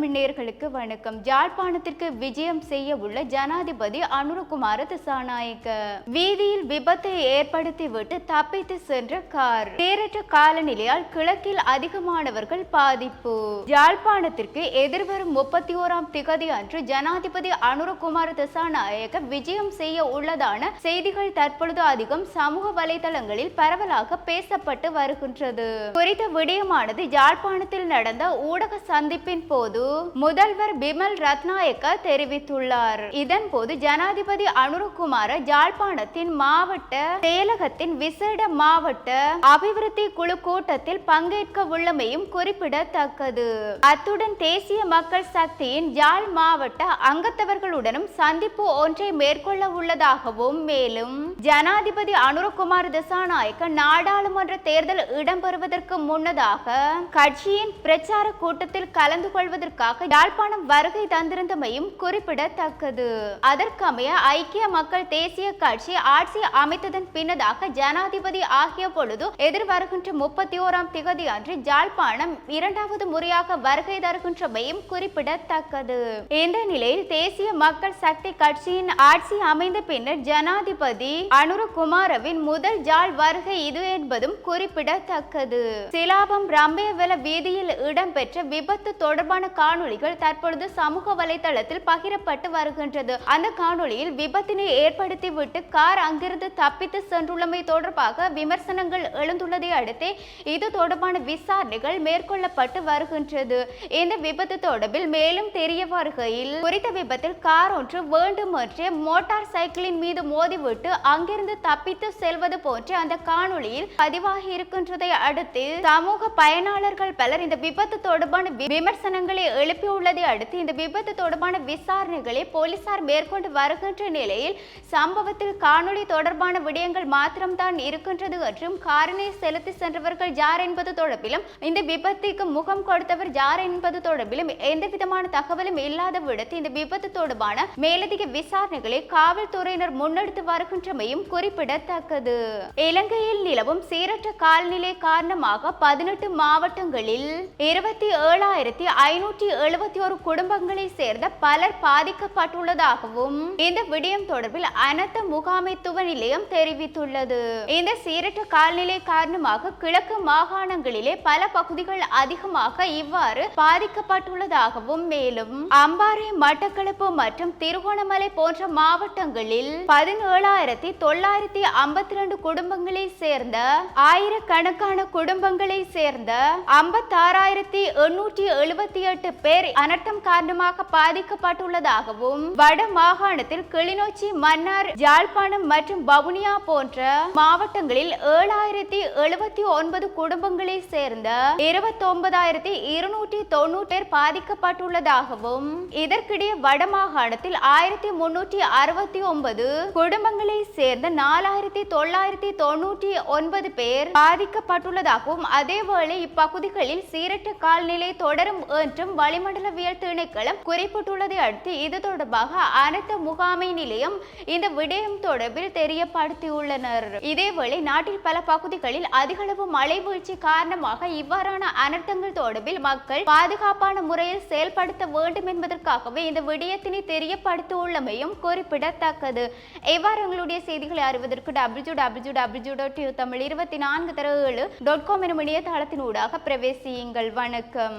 தமிழ்நேயர்களுக்கு வணக்கம். ஜாழ்ப்பாணத்திற்கு விஜயம் செய்ய உள்ள ஜனாதிபதி அனுரகுமார திசாநாயக்க. வீதியில் விபத்தை ஏற்படுத்திவிட்டு தப்பித்து சென்ற கார். தேரற்ற காலநிலையால் கிழக்கில் அதிகமானவர்கள் பாதிப்பு. ஜாழ்ப்பாணத்திற்கு எதிர்வரும் முப்பத்தி ஓராம் திகதி அன்று ஜனாதிபதி அனுரகுமார திசாநாயக்க விஜயம் செய்ய உள்ளதான செய்திகள் தற்பொழுது அதிகம் சமூக வலைதளங்களில் பரவலாக பேசப்பட்டு வருகின்றது. குறித்த விடயமானது யாழ்ப்பாணத்தில் நடந்த ஊடக சந்திப்பின் போது முதல்வர் பிமல் ரத்நாயக்க தெரிவித்துள்ளார். இதன் போது ஜனாதிபதி அனுரகுமார ஜாழ்ப்பாணத்தின் மாவட்ட செயலகத்தின் விசேட மாவட்ட அபிவிருத்தி குழு கூட்டத்தில் பங்கேற்க உள்ளமையும் குறிப்பிடத்தக்கது. அத்துடன் தேசிய மக்கள் சக்தியின் ஜாழ் மாவட்ட அங்கத்தவர்களுடனும் சந்திப்பு ஒன்றை மேற்கொள்ள உள்ளதாகவும் மேலும் ஜனாதிபதி அனுரகுமார் திசாநாயக்க நாடாளுமன்ற தேர்தல் இடம்பெறுவதற்கு முன்னதாக கட்சியின் பிரச்சார கூட்டத்தில் கலந்து கொள்வதற்கு கொள்வதற்காக யாழ்ப்பாணம் வருகை தந்திருந்தமையும் குறிப்பிடத்தக்கது. அதற்கமைய ஐக்கிய மக்கள் தேசிய கட்சி ஆட்சி அமைத்ததன் பின்னதாக ஜனாதிபதி ஆகிய பொழுது எதிர்வருகின்ற முப்பத்தி ஓராம் திகதி அன்று யாழ்ப்பாணம் இரண்டாவது முறையாக வருகை தருகின்றமையும் குறிப்பிடத்தக்கது. இந்த நிலையில் தேசிய மக்கள் சக்தி கட்சியின் ஆட்சி அமைந்த பின்னர் ஜனாதிபதி அனுரகுமாரவின் முதல் ஜாழ் வருகை இது என்பதும் குறிப்பிடத்தக்கது. சிலாபம் ரம்பேவல வீதியில் இடம்பெற்ற விபத்து தொடர்பான காணொளிகள் தற்பொழுது சமூக வலைதளத்தில் பகிரப்பட்டு வருகின்றது. அந்த காணொளியில் விபத்தினை ஏற்படுத்திவிட்டு கார் அங்கிருந்து தப்பித்து சென்றுள்ளமை தொடர்பாக விமர்சனங்கள் எழுந்துள்ளதை அடுத்து இது தொடர்பான விசாரணைகள் மேற்கொள்ளப்பட்டு வருகின்றது. இந்த விபத்து தொடர்பில் மேலும் தெரிய வருகையில் குறித்த விபத்தில் கார் ஒன்று வேண்டுமென்றே மோட்டார் சைக்கிளின் மீது மோதிவிட்டு அங்கிருந்து தப்பித்து செல்வது போன்று அந்த காணொளியில் பதிவாகி இருக்கின்றதை அடுத்து சமூக பயனாளர்கள் பலர் இந்த விபத்து தொடர்பான விமர்சனங்களை எழுப்பியுள்ளதை அடுத்து இந்த விபத்து தொடர்பான விசாரணைகளை போலீசார் மேற்கொண்டு வருகின்ற நிலையில் சம்பவத்தில் காணொளி தொடர்பான விடயங்கள் மாத்திரம்தான் இருக்கின்றது என்றும் காரினை செலுத்தி சென்றவர்கள் யார் என்பது தொடர்பிலும் இந்த விபத்துக்கு முகம் கொடுத்தவர் யார் என்பது தொடர்பிலும் எந்த விதமான தகவலும் இல்லாத விடத்து இந்த விபத்து தொடர்பான மேலதிக விசாரணைகளை காவல்துறையினர் முன்னெடுத்து வருகின்றமையும் குறிப்பிடத்தக்கது. இலங்கையில் நிலவும் சீரற்ற காலநிலை காரணமாக பதினெட்டு மாவட்டங்களில் இருபத்தி ஏழாயிரத்தி ஐநூற்றி எழுபத்தி ஒரு குடும்பங்களை சேர்ந்த பலர் பாதிக்கப்பட்டுள்ளதாகவும் இந்த விடயம் தொடர்பில் அனர்த்த முகாமைத்துவ நிலையம் தெரிவித்துள்ளது. இந்த சீரற்ற காலநிலை காரணமாக கிழக்கு மாகாணங்களிலே பல பகுதிகள் அதிகமாக இவ்வாறு பாதிக்கப்பட்டுள்ளதாகவும் மேலும் அம்பாறை மட்டக்களப்பு மற்றும் திருகோணமலை போன்ற மாவட்டங்களில் பதினேழாயிரத்தி தொள்ளாயிரத்தி ஐம்பத்தி ரெண்டு குடும்பங்களை சேர்ந்த ஆயிரக்கணக்கான குடும்பங்களை சேர்ந்த ஐம்பத்தாறாயிரத்தி எண்ணூற்றி எழுபத்தி எட்டு பேர் அனர்த்தம் காரணமாக பாதிக்கப்பட்டுள்ளதாகவும் வட மாகாணத்தில் கிளிநொச்சி மன்னார் ஜாழ்ப்பாணம் மற்றும் வவுனியா போன்ற மாவட்டங்களில் ஏழாயிரத்தி எழுபத்தி ஒன்பது குடும்பங்களை சேர்ந்த இருபத்தி ஒன்பதாயிரத்தி இருநூற்றி தொண்ணூறு பேர் பாதிக்கப்பட்டுள்ளதாகவும் இதற்கிடையே வடமாகாணத்தில் ஆயிரத்தி முன்னூற்றி அறுபத்தி ஒன்பது குடும்பங்களை சேர்ந்த நாலாயிரத்தி தொள்ளாயிரத்தி தொண்ணூற்றி ஒன்பது பேர் பாதிக்கப்பட்டுள்ளதாகவும் அதேவேளை இப்பகுதிகளில் சீரற்ற கால்நிலை தொடரும் என்றும் வளிமண்டலவியல் திணைக்களம் குறிப்பிட்டுள்ளதை அடுத்து இது தொடர்பாக அனைத்து முகாமை நிலையம் இந்த விடயம் தொடர்பில் தெரியப்படுத்தியுள்ளனர். இதேவேளை நாட்டில் பல பகுதிகளில் அதிகளவு மழை வீழ்ச்சி காரணமாக இவ்வாறான அனர்த்தங்கள் தொடர்பில் மக்கள் பாதுகாப்பான முறையில் செயல்படுத்த வேண்டும் என்பதற்காகவே இந்த விடயத்தினை தெரியப்படுத்தியுள்ளமையும் குறிப்பிடத்தக்கது. எவ்வாறு உங்களுடைய செய்திகளை அறிவதற்கு W W W dot Tamil இருபத்தி நான்கு தர ஏழு டாட் காம் எனும் இணையதளத்தின் ஊடாக பிரவேசியுங்கள். வணக்கம்.